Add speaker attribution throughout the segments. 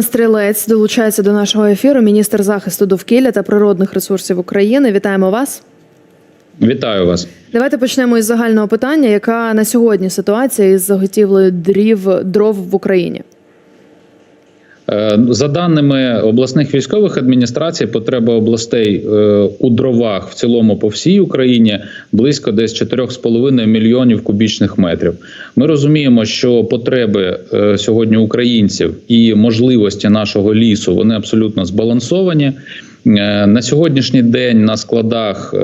Speaker 1: Роман Стрілець долучається до нашого ефіру. Міністр захисту довкілля та природних ресурсів України. Вітаємо вас.
Speaker 2: Вітаю вас.
Speaker 1: Давайте почнемо із загального питання. Яка на сьогодні ситуація із заготівлею дрів дров в Україні?
Speaker 2: Е, За даними обласних військових адміністрацій, потреба областей е, у дровах в цілому по всій Україні близько десь 4,5 мільйонів кубічних метрів. Ми розуміємо, що потреби е, сьогодні українців і можливості нашого лісу вони абсолютно збалансовані. На сьогоднішній день на складах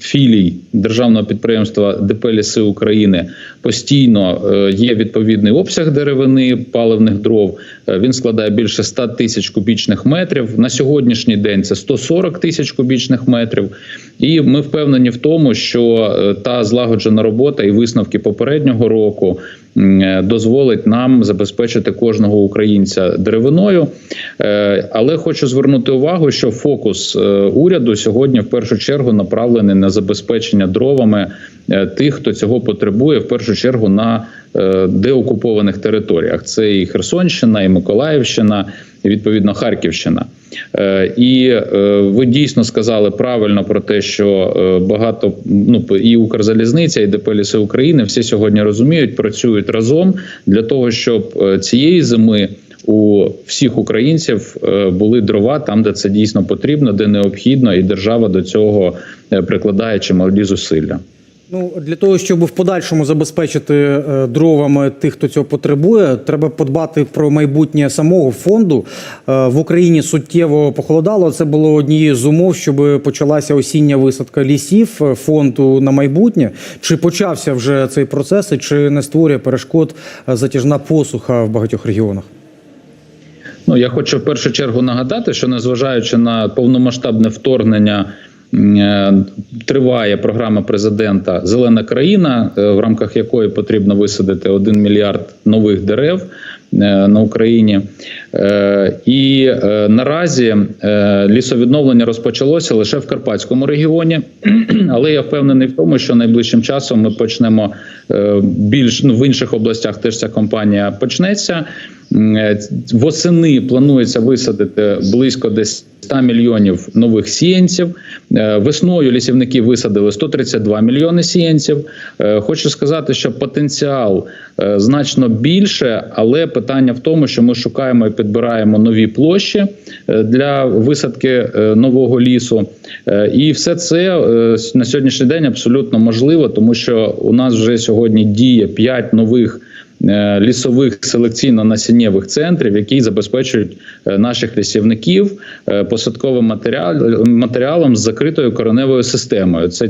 Speaker 2: філій державного підприємства ДП «Ліси України постійно є відповідний обсяг деревини паливних дров. Е, Він складає більше 100 тисяч кубічних метрів. На сьогоднішній день це 140 тисяч кубічних метрів. І ми впевнені в тому, що е, та злагоджена робота і висновки попереднього року е, дозволить нам забезпечити кожного українця деревиною. Але хочу звернути увагу, що фокус уряду сьогодні в першу чергу направлений на забезпечення дровами тих, хто цього потребує, в першу чергу на деокупованих територіях. Це і Херсонщина, і Миколаївщина, і відповідно Харківщина. Е, І е, ви дійсно сказали правильно про те, що е, багато ну і Укрзалізниця, і ДП «Ліси України всі сьогодні розуміють, працюють разом для того, щоб е, цієї зими у всіх українців е, були дрова там, де це дійсно потрібно, де необхідно, і держава до цього е, прикладає чималі зусилля.
Speaker 3: Ну для того, щоб в подальшому забезпечити е, дровами тих, хто цього потребує, треба подбати про майбутнє самого фонду. Е, В Україні суттєво похолодало. Це було однією з умов, щоб почалася осіння висадка лісів е, фонду на майбутнє. Чи почався вже цей процес, і чи не створює перешкод затяжна посуха в багатьох регіонах?
Speaker 2: Ну я хочу в першу чергу нагадати, що незважаючи на повномасштабне вторгнення. Е, Триває програма президента Зелена країна, е, в рамках якої потрібно висадити 1 мільярд нових дерев е, на Україні. І наразі лісовідновлення розпочалося лише в Карпатському регіоні, але я впевнений в тому, що найближчим часом ми почнемо більш ну, в інших областях. Теж ця кампанія почнеться. Е, Восени планується висадити близько десь 100 мільйонів нових сіянців. Е, Весною лісівники висадили 132 мільйони сіянців. Е, Хочу сказати, що потенціал значно більше, але питання в тому, що ми шукаємо і підбираємо нові площі для висадки нового лісу. І все це на сьогоднішній день абсолютно можливо, тому що у нас вже сьогодні діє 5 нових лісових селекційно-насіннєвих центрів, які забезпечують е, наших лісівників е, посадковим матеріал, матеріалом з закритою кореневою системою. Це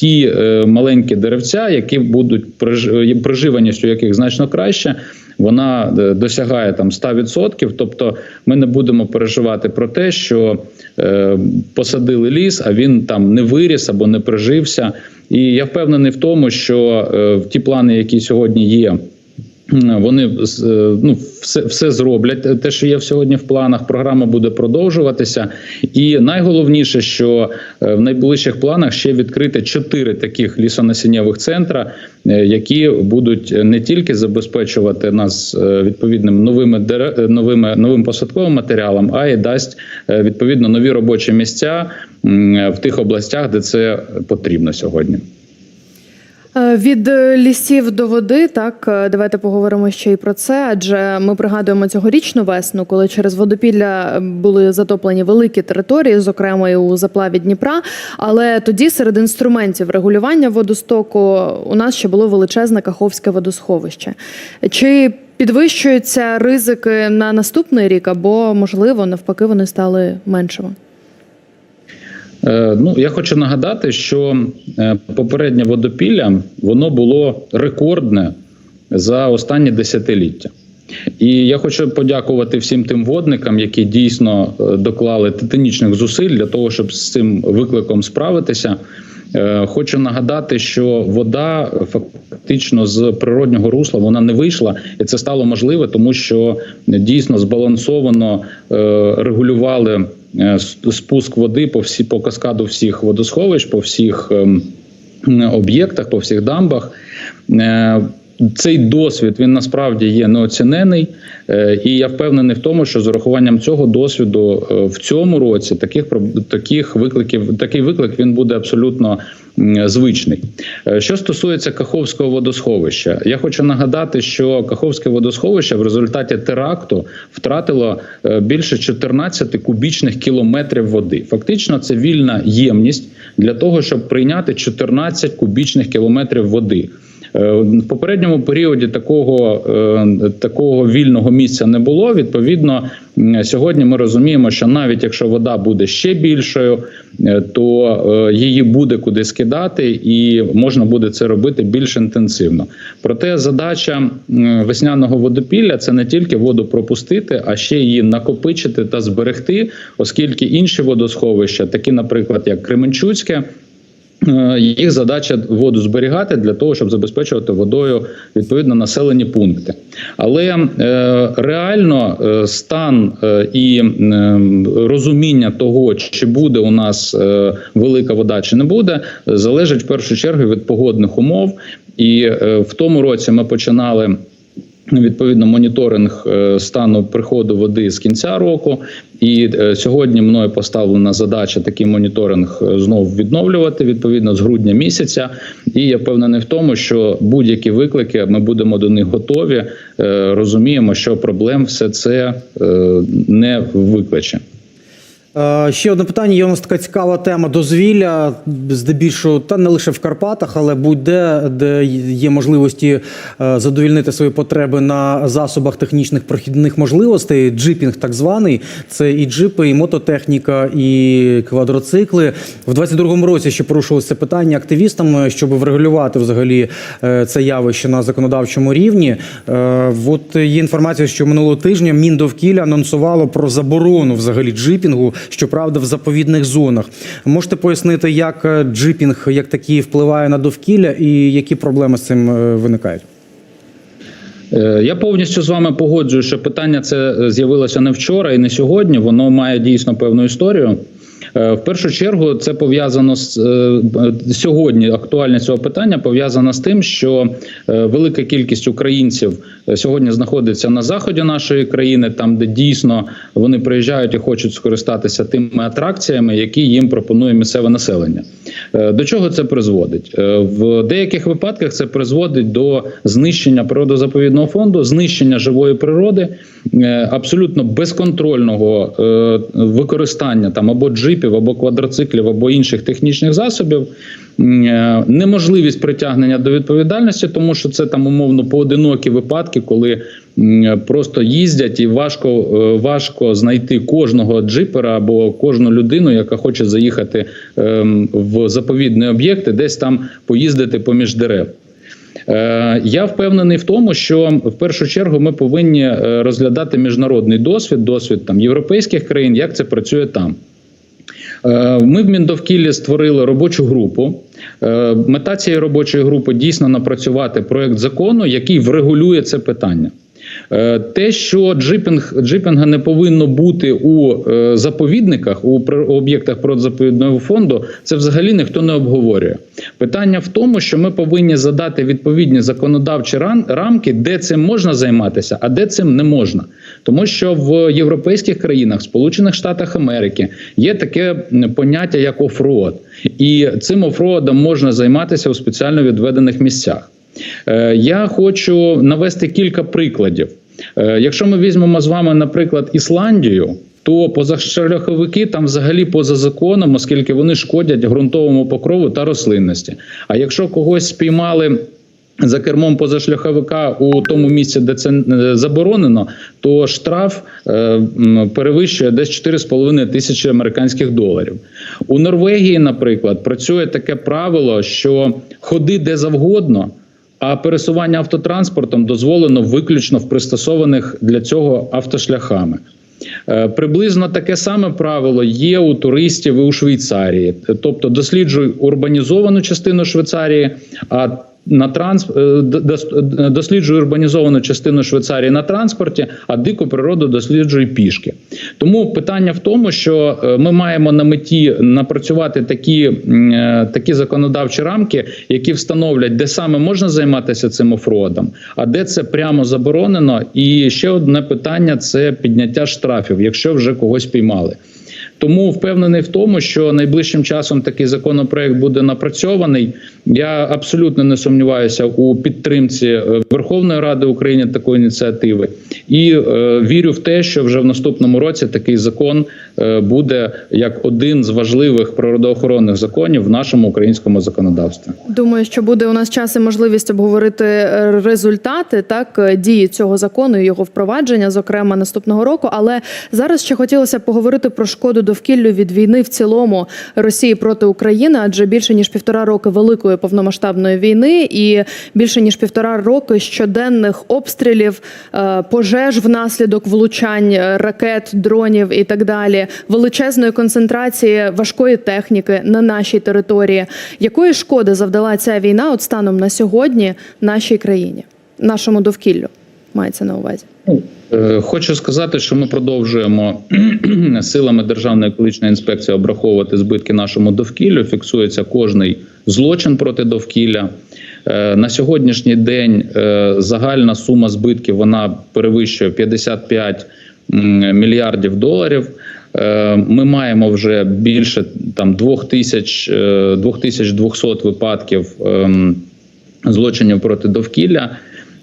Speaker 2: Ті е, маленькі деревця, які будуть е, яких значно краще, вона е, досягає там 100%. Тобто ми не будемо переживати про те, що е, посадили ліс, а він там не виріс або не прижився. І я впевнений в тому, що е, ті плани, які сьогодні є. Вони е, ну, все, все зроблять, те, що є сьогодні в планах. Програма буде продовжуватися. І найголовніше, що е, в найближчих планах ще відкрити чотири таких лісонасіннєвих центра, е, які будуть не тільки забезпечувати нас відповідним новими новими новим посадковим матеріалом, а й дасть відповідно нові робочі місця в тих областях, де це потрібно сьогодні.
Speaker 1: Е, Від е, лісів до води, так е, давайте поговоримо ще й про це. Адже ми пригадуємо цьогорічну весну, коли через водопілля е, були затоплені великі території, зокрема і у заплаві Дніпра. Але тоді серед інструментів регулювання водостоку у нас ще було величезне Каховське водосховище. Чи підвищуються ризики на наступний рік, або можливо навпаки вони стали меншими?
Speaker 2: Е, Ну, я хочу нагадати, що е, попереднє водопілля воно було рекордне за останні десятиліття. І я хочу подякувати всім тим водникам, які дійсно е, доклали титанічних зусиль для того, щоб з цим викликом справитися. Хочу нагадати, що вода фактично з природнього русла вона не вийшла, і це стало можливе, тому що дійсно збалансовано регулювали спуск води по всі по каскаду всіх водосховищ, по всіх ем, об'єктах, по всіх дамбах. Цей досвід він насправді є неоцінений, Е, і я впевнений в тому, що з урахуванням цього досвіду е, в цьому році таких таких викликів, такий виклик він буде абсолютно звичний. Е, Що стосується Каховського водосховища, я хочу нагадати, що Каховське водосховище в результаті теракту втратило більше 14 кубічних кілометрів води. Фактично, це вільна ємність для того, щоб прийняти 14 кубічних кілометрів води. Е, В попередньому періоді такого, е, такого вільного місця не було. Відповідно, сьогодні ми розуміємо, що навіть якщо вода буде ще більшою, е, то її буде куди скидати, і можна буде це робити більш інтенсивно. Проте задача весняного водопілля це не тільки воду пропустити, а ще її накопичити та зберегти, оскільки інші водосховища, такі, наприклад, як Кременчуцьке. Е, Їх задача воду зберігати для того, щоб забезпечувати водою відповідно населені пункти. Але е, реально е, стан і розуміння того, чи буде у нас велика вода, чи не буде, залежить в першу чергу від погодних умов. І в тому році ми починали. Відповідно, моніторинг е, стану приходу води з кінця року, і е, сьогодні мною поставлена задача такий моніторинг е, знову відновлювати відповідно з грудня місяця. І я впевнений в тому, що будь-які виклики ми будемо до них готові. Розуміємо, що проблем все це не викличе.
Speaker 3: Е, Ще одне питання. Є у нас така цікава тема дозвілля, здебільшого, та не лише в Карпатах, але будь-де, де є можливості е, задовільнити свої потреби на засобах технічних прохідних можливостей. Джипінг, так званий, це і джипи, і мототехніка, і квадроцикли. В 22-му році ще порушувалося це питання активістами, щоб врегулювати взагалі е, це явище на законодавчому рівні. От є інформація, що минулого тижня Міндовкілля анонсувало про заборону взагалі джипінгу, щоправда, в заповідних зонах. Можете пояснити, як е, джипінг як такий впливає на довкілля і які проблеми з цим е, виникають?
Speaker 2: Е, Я повністю з вами погоджую, що питання це з'явилося не вчора і не сьогодні. Воно має дійсно певну історію. Е, В першу чергу це пов'язано з е, сьогодні. Актуальність цього питання пов'язана з тим, що е, велика кількість українців сьогодні знаходиться на заході нашої країни, там де дійсно вони приїжджають і хочуть скористатися тими атракціями, які їм пропонує місцеве населення. До чого це призводить? В деяких випадках це призводить до знищення природозаповідного фонду, знищення живої природи, абсолютно безконтрольного використання там або джипів, або квадроциклів, або інших технічних засобів. Е, Неможливість притягнення до відповідальності, тому що це там умовно поодинокі випадки, коли просто їздять і важко, е, важко знайти кожного джипера або кожну людину, яка хоче заїхати ем, в заповідний об'єкт і десь там поїздити поміж дерев. Е, Я впевнений в тому, що в першу чергу ми повинні розглядати міжнародний досвід, досвід там європейських країн, як це працює там. Е, Ми в Міндовкіллі створили робочу групу. Е, Мета цієї робочої групи дійсно напрацювати проект закону, який врегулює це питання. Е, Те, що джипінг, джипінга не повинно бути у е, заповідниках, у об'єктах природозаповідного фонду, це взагалі ніхто не обговорює. Питання в тому, що ми повинні задати відповідні законодавчі рамки, де цим можна займатися, а де цим не можна. Тому що в європейських країнах, Сполучених Штатах Америки, є таке поняття як офроад. І цим офроадом можна займатися у спеціально відведених місцях. Е, Я хочу навести кілька прикладів. Е, Якщо ми візьмемо з вами, наприклад, Ісландію, то позашляховики там взагалі поза законом, оскільки вони шкодять ґрунтовому покрову та рослинності. А якщо когось спіймали. За кермом позашляховика у тому місці, де це е, заборонено, то штраф перевищує десь 4,5 тисячі американських доларів. У Норвегії, наприклад, працює таке правило, що ходи де завгодно, а пересування автотранспортом дозволено виключно в пристосованих для цього автошляхами. Е, Приблизно таке саме правило є у туристів і у Швейцарії. Тобто досліджуй урбанізовану частину Швейцарії, а на транс е, досліджує урбанізовану частину Швейцарії на транспорті, а дику природу досліджує пішки. Тому питання в тому, що е, ми маємо на меті напрацювати такі, е, такі законодавчі рамки, які встановлять, де саме можна займатися цим офродом, а де це прямо заборонено. І ще одне питання це підняття штрафів, якщо вже когось піймали. Тому впевнений в тому, що найближчим часом такий законопроект буде напрацьований. Я абсолютно не сумніваюся у підтримці е, Верховної Ради України такої ініціативи, і е, вірю в те, що вже в наступному році такий закон е, буде як один з важливих природоохоронних законів в нашому українському законодавстві.
Speaker 1: Думаю, що буде у нас час і можливість обговорити е, результати так дії цього закону і його впровадження, зокрема наступного року. Але зараз ще хотілося поговорити про шкоду довкіллю від війни в цілому Росії проти України, адже більше ніж півтора роки великої повномасштабної війни і більше ніж півтора роки щоденних обстрілів, е, пожеж внаслідок влучань е, ракет, дронів і так далі, величезної концентрації важкої техніки на нашій території. Якої шкоди завдала ця війна от станом на сьогодні нашій країні, нашому довкіллю? Мається на увазі.
Speaker 2: Ну, е, Хочу сказати, що ми продовжуємо силами Державної екологічної інспекції обраховувати збитки нашому довкіллю. Фіксується кожний злочин проти довкілля. Е, На сьогоднішній день е, загальна сума збитків вона перевищує 55 мільярдів доларів. Ми маємо вже більше там 2000, е, 2200 випадків ем, злочинів проти довкілля.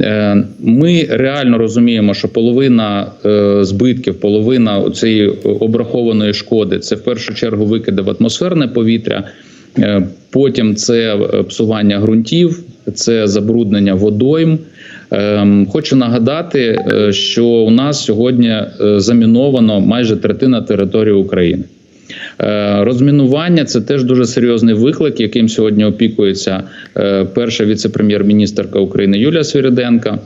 Speaker 2: Е, Ми реально розуміємо, що половина е, збитків, половина цієї обрахованої шкоди це в першу чергу викиди в атмосферне повітря. Е, Потім це псування ґрунтів, це забруднення водойм. Хочу нагадати, що у нас сьогодні заміновано майже третина території України. Е, Розмінування це теж дуже серйозний виклик, яким сьогодні опікується е, перша віце-прем'єр-міністерка України Юлія Свириденка.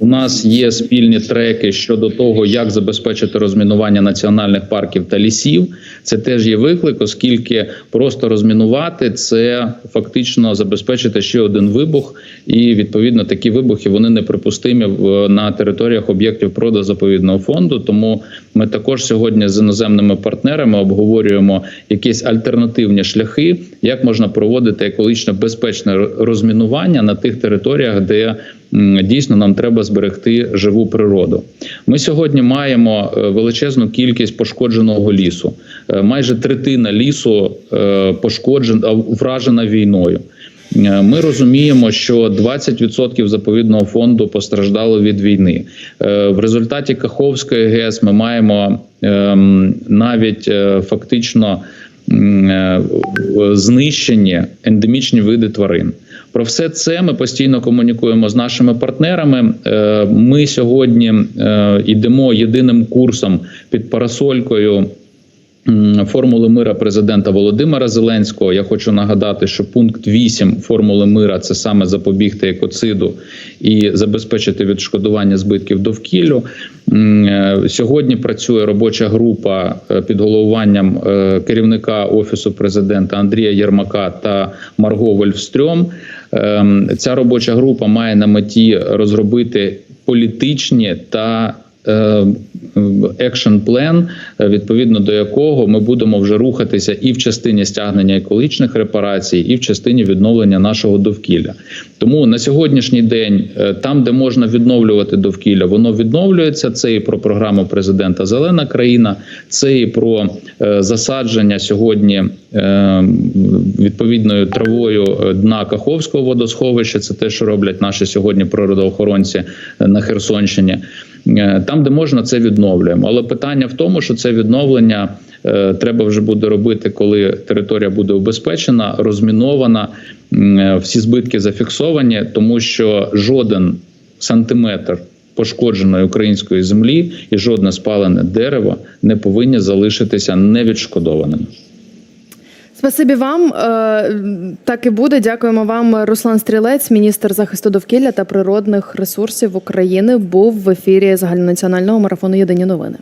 Speaker 2: У нас є спільні треки щодо того, як забезпечити розмінування національних парків та лісів. Це теж є виклик, оскільки просто розмінувати це фактично забезпечити ще один вибух, і відповідно такі вибухи вони неприпустимі на територіях об'єктів природозаповідного фонду. Тому ми також сьогодні з іноземними партнерами обговорюємо якісь альтернативні шляхи, як можна проводити екологічно безпечне розмінування на тих територіях, де дійсно нам треба зберегти живу природу. Ми сьогодні маємо е, величезну кількість пошкодженого лісу. Е, Майже третина лісу е, пошкоджена вражена війною. Ми розуміємо, що 20% заповідного фонду постраждало від війни. В результаті Каховської ГЕС ми маємо ем, навіть фактично м, знищені ендемічні види тварин. Про все це ми постійно комунікуємо з нашими партнерами. Е, Ми сьогодні е, йдемо єдиним курсом під парасолькою. Формули мира президента Володимира Зеленського. Я хочу нагадати, що пункт 8 формули мира це саме запобігти екоциду і забезпечити відшкодування збитків довкіллю. Е, Сьогодні працює робоча група е, під головуванням е, керівника офісу президента Андрія Єрмака та Марго Вольфстрьом. Ем, Ця робоча група має на меті розробити політичні та екшн план, відповідно до якого ми будемо вже рухатися і в частині стягнення екологічних репарацій, і в частині відновлення нашого довкілля. Тому на сьогоднішній день, е, там, де можна відновлювати довкілля, воно відновлюється. Це і про програму президента Зелена країна, це і про е, засадження сьогодні е, відповідною травою дна Каховського водосховища. Це те, що роблять наші сьогодні природоохоронці на Херсонщині. Е, Там, де можна, це відновлюємо. Але питання в тому, що це відновлення е, треба вже буде робити, коли територія буде убезпечена, розмінована, е, всі збитки зафіксовані, тому що жоден сантиметр пошкодженої української землі і жодне спалене дерево не повинні залишитися невідшкодованими.
Speaker 1: Спасибі вам. Е, Так і буде. Дякуємо вам, Руслан Стрілець, міністр захисту довкілля та природних ресурсів України, був в ефірі загальнонаціонального марафону Єдині новини.